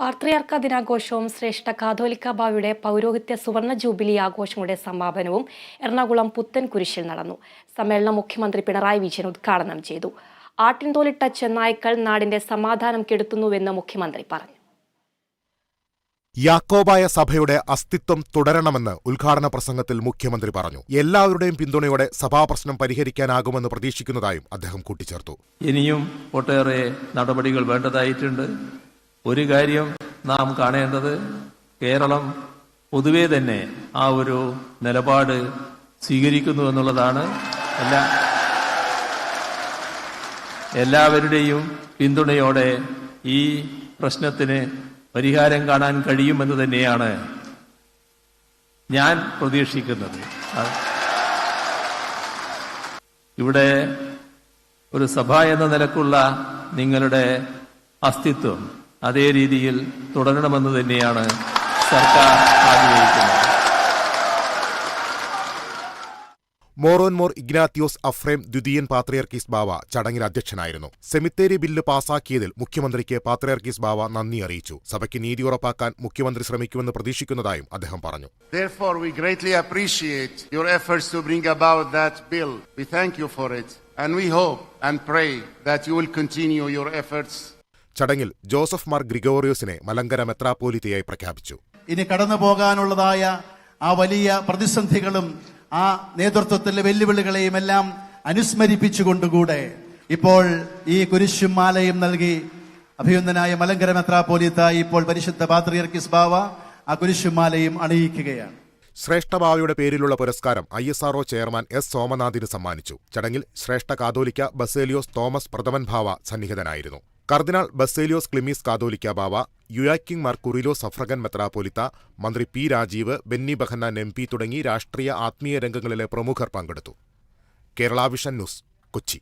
പാർത്രിയർക്ക ദിനാഘോഷവും ശ്രേഷ്ഠ കാതോലിക്ക ബാവയുടെ പൗരോഹിത്യ സുവർണ ജൂബിലി ആഘോഷങ്ങളുടെ സമാപനവും എറണാകുളം പുത്തൻ കുരിശിൽ നടന്നു. സമ്മേളനം മുഖ്യമന്ത്രി പിണറായി വിജയൻ ഉദ്ഘാടനം ചെയ്തു. ആട്ടിൻതോലിട്ട ചെന്നായ്ക്കൾ നാടിന്റെ സമാധാനം കെടുത്തുന്നുവെന്ന് മുഖ്യമന്ത്രി പറഞ്ഞു. യാക്കോബായ സഭയുടെ അസ്തിത്വം തുടരണമെന്ന് ഉദ്ഘാടന പ്രസംഗത്തിൽ മുഖ്യമന്ത്രി പറഞ്ഞു. എല്ലാവരുടെയും പിന്തുണയോടെ സഭാപ്രശ്നം പരിഹരിക്കാനാകുമെന്ന് പ്രതീക്ഷിക്കുന്നതായും അദ്ദേഹം കൂട്ടിച്ചേർത്തു. ഇനിയും ഒട്ടേറെ നടപടികൾ വേണ്ടതായിട്ടുണ്ട്. ഒരു കാര്യം നാം കാണേണ്ടത് കേരളം പൊതുവേ തന്നെ ആ ഒരു നിലപാട് സ്വീകരിക്കുന്നു എന്നുള്ളതാണ്. എല്ലാ എല്ലാവരുടെയും പിന്തുണയോടെ ഈ പ്രശ്നത്തിന് പരിഹാരം കാണാൻ കഴിയുമെന്ന് തന്നെയാണ് ഞാൻ പ്രതീക്ഷിക്കുന്നത്. ഇവിടെ ഒരു സഭ എന്ന നിലക്കുള്ള നിങ്ങളുടെ അസ്തിത്വം അതേ രീതിയിൽ തുടരണമെന്ന് തന്നെയാണ് സർക്കാർ ആഗ്രഹിക്കുന്നത് മോറോൻമോർ ഇഗ്നാത്തിയോസ് അഫ്രേം ദ്വിതീയൻ പാത്രിയർക്കീസ് ബാവ ചടങ്ങിൽ അധ്യക്ഷനായിരുന്നു സെമിത്തേരി ബില്ല് പാസാക്കിയതിൽ മുഖ്യമന്ത്രിക്ക് പാത്രിയർക്കീസ് ബാവ നന്ദി അറിയിച്ചു സഭയ്ക്ക് നീതി ഉറപ്പാക്കാൻ മുഖ്യമന്ത്രി ശ്രമിക്കുമെന്ന് പ്രതീക്ഷിക്കുന്നതായും അദ്ദേഹം പറഞ്ഞു Therefore, we greatly appreciate your efforts to bring about that bill. We thank you for it. And we hope and pray that you will continue your efforts ചടങ്ങിൽ ജോസഫ് മാർ ഗ്രിഗോറിയോസിനെ മലങ്കര മെത്രാപ്പോലിത്തയായി പ്രഖ്യാപിച്ചു. ഇനി കടന്നു പോകാനുള്ളതായ ആ വലിയ പ്രതിസന്ധികളും ആ നേതൃത്വത്തിലെ വെല്ലുവിളികളെയും എല്ലാം അനുസ്മരിപ്പിച്ചുകൊണ്ടുകൂടെ ഇപ്പോൾ ഈ കുരിശും മാലയും നൽകി അഭിനന്ദനായ മലങ്കര മെത്രാപ്പോലിത്ത ഇപ്പോൾ പരിശുദ്ധ പാത്രിയർക്കിസ് ബാവ ആ കുരിശും മാലയും അണിയിക്കുകയാണ്. ശ്രേഷ്ഠഭാവയുടെ പേരിലുള്ള പുരസ്കാരം I S R O chairman S സോമനാഥിന് സമ്മാനിച്ചു. ചടങ്ങിൽ ശ്രേഷ്ഠ കാതോലിക്ക ബസേലിയോസ് തോമസ് പ്രഥമൻ ഭാവ സന്നിഹിതനായിരുന്നു. കർദിനാൾ ബസേലിയോസ് ക്ലിമീസ് കാതോലിക്ക ബാവ യുയാക്കിംഗ് മാർ കുറിലോ സഫ്രഗൻ മെത്രാപൊലിത്ത മന്ത്രി പി രാജീവ് ബെന്നി ബഹന്ന എം തുടങ്ങി രാഷ്ട്രീയ ആത്മീയ രംഗങ്ങളിലെ പ്രമുഖർ പങ്കെടുത്തു. Kerala vision news Kochi.